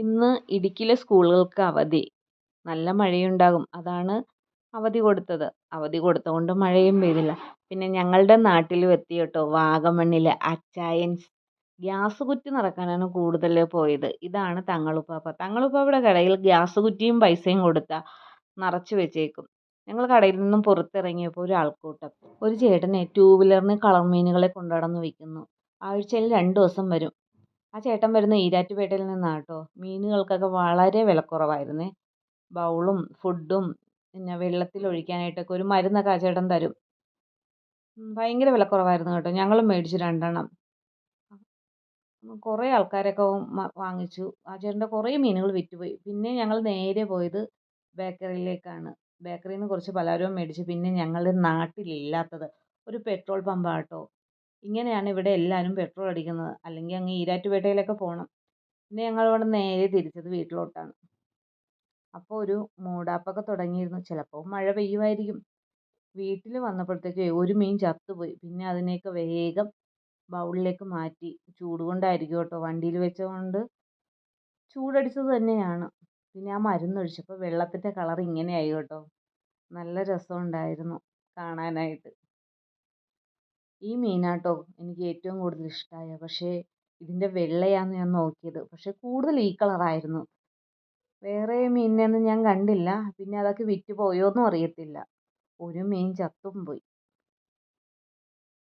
ഇന്ന് ഇടുക്കിയിലെ സ്കൂളുകൾക്ക് അവധി. നല്ല മഴയുണ്ടാകും. അതാണ് അവധി കൊടുത്തത്. അവധി കൊടുത്തതുകൊണ്ട് മഴയും പെയ്തില്ല. പിന്നെ ഞങ്ങളുടെ നാട്ടിലും എത്തി കേട്ടോ. വാഗമണ്ണിലെ അച്ചായൻസ് ഗ്യാസ് കുറ്റി നിറക്കാനാണ് കൂടുതൽ പോയത്. ഇതാണ് തങ്ങളുപ്പാപ്പ. തങ്ങളുപ്പാപ്പയുടെ കടയിൽ ഗ്യാസ് കുറ്റിയും പൈസയും കൊടുത്ത നിറച്ച് വെച്ചേക്കും. ഞങ്ങൾ കടയിൽ നിന്നും പുറത്തിറങ്ങിയപ്പോൾ ഒരു ആൾക്കൂട്ടം. ഒരു ചേട്ടനെ ടൂ വീലറിന് കളർ മീനുകളെ കൊണ്ടുനടന്ന് വിൽക്കുന്നു ആഴ്ചയിൽ രണ്ട് ദിവസം വരും. ആ ചേട്ടൻ വരുന്നത് ഈരാറ്റുപേട്ടയിൽ നിന്നാണ് കേട്ടോ മീനുകൾക്കൊക്കെ വളരെ വിലക്കുറവായിരുന്നേ. ബൗളും ഫുഡും പിന്നെ വെള്ളത്തിൽ ഒഴിക്കാനായിട്ടൊക്കെ ഒരു മരുന്നൊക്കെ ആ ചേട്ടൻ തരും. ഭയങ്കര വിലക്കുറവായിരുന്നു കേട്ടോ. ഞങ്ങളും മേടിച്ചു രണ്ടെണ്ണം. കുറേ ആൾക്കാരൊക്കെ വാങ്ങിച്ചു. ആ ചേട്ടന്റെ കുറേ മീനുകൾ വിറ്റുപോയി. പിന്നെ ഞങ്ങൾ നേരെ പോയത് ബേക്കറിയിലേക്കാണ്. ബേക്കറിയിൽ നിന്ന് കുറച്ച് പലഹാരവും മേടിച്ചു പിന്നെ ഞങ്ങളുടെ നാട്ടിലില്ലാത്തത് ഒരു പെട്രോൾ പമ്പാണ് കേട്ടോ ഇങ്ങനെയാണ് ഇവിടെ എല്ലാവരും പെട്രോൾ അടിക്കുന്നത്. അല്ലെങ്കിൽ അങ്ങ് ഈരാറ്റുപേട്ടയിലൊക്കെ പോകണം പിന്നെ ഞങ്ങൾ ഇവിടെ നേരെ തിരിച്ചത് വീട്ടിലോട്ടാണ്. അപ്പോൾ ഒരു മൂടാപ്പൊക്കെ തുടങ്ങിയിരുന്നു. ചിലപ്പോൾ മഴ പെയ്യുമായിരിക്കും. വീട്ടിൽ വന്നപ്പോഴത്തേക്ക് ഒരു മീൻ ചത്തുപോയി. പിന്നെ അതിനെയൊക്കെ വേഗം ബൗളിലേക്ക് മാറ്റി. ചൂട് കൊണ്ടായിരിക്കും കേട്ടോ. വണ്ടിയിൽ വെച്ചതുകൊണ്ട് ചൂടടിച്ചത് തന്നെയാണ്. പിന്നെ ആ മരുന്നൊഴിച്ചപ്പോൾ വെള്ളത്തിന്റെ കളർ ഇങ്ങനെയായി കേട്ടോ. നല്ല രസമുണ്ടായിരുന്നു കാണാനായിട്ട്. ഈ മീനാട്ടോ എനിക്ക് ഏറ്റവും കൂടുതൽ ഇഷ്ടമായ പക്ഷേ ഇതിന്റെ വെള്ളയാണ് ഞാൻ നോക്കിയത്. പക്ഷേ കൂടുതൽ ഈ കളറായിരുന്നു. വേറെ മീനിനെയൊന്നും ഞാൻ കണ്ടില്ല. പിന്നെ അതൊക്കെ വിറ്റ് പോയോന്നും അറിയത്തില്ല. ഒരു മീൻ ചത്തും പോയി.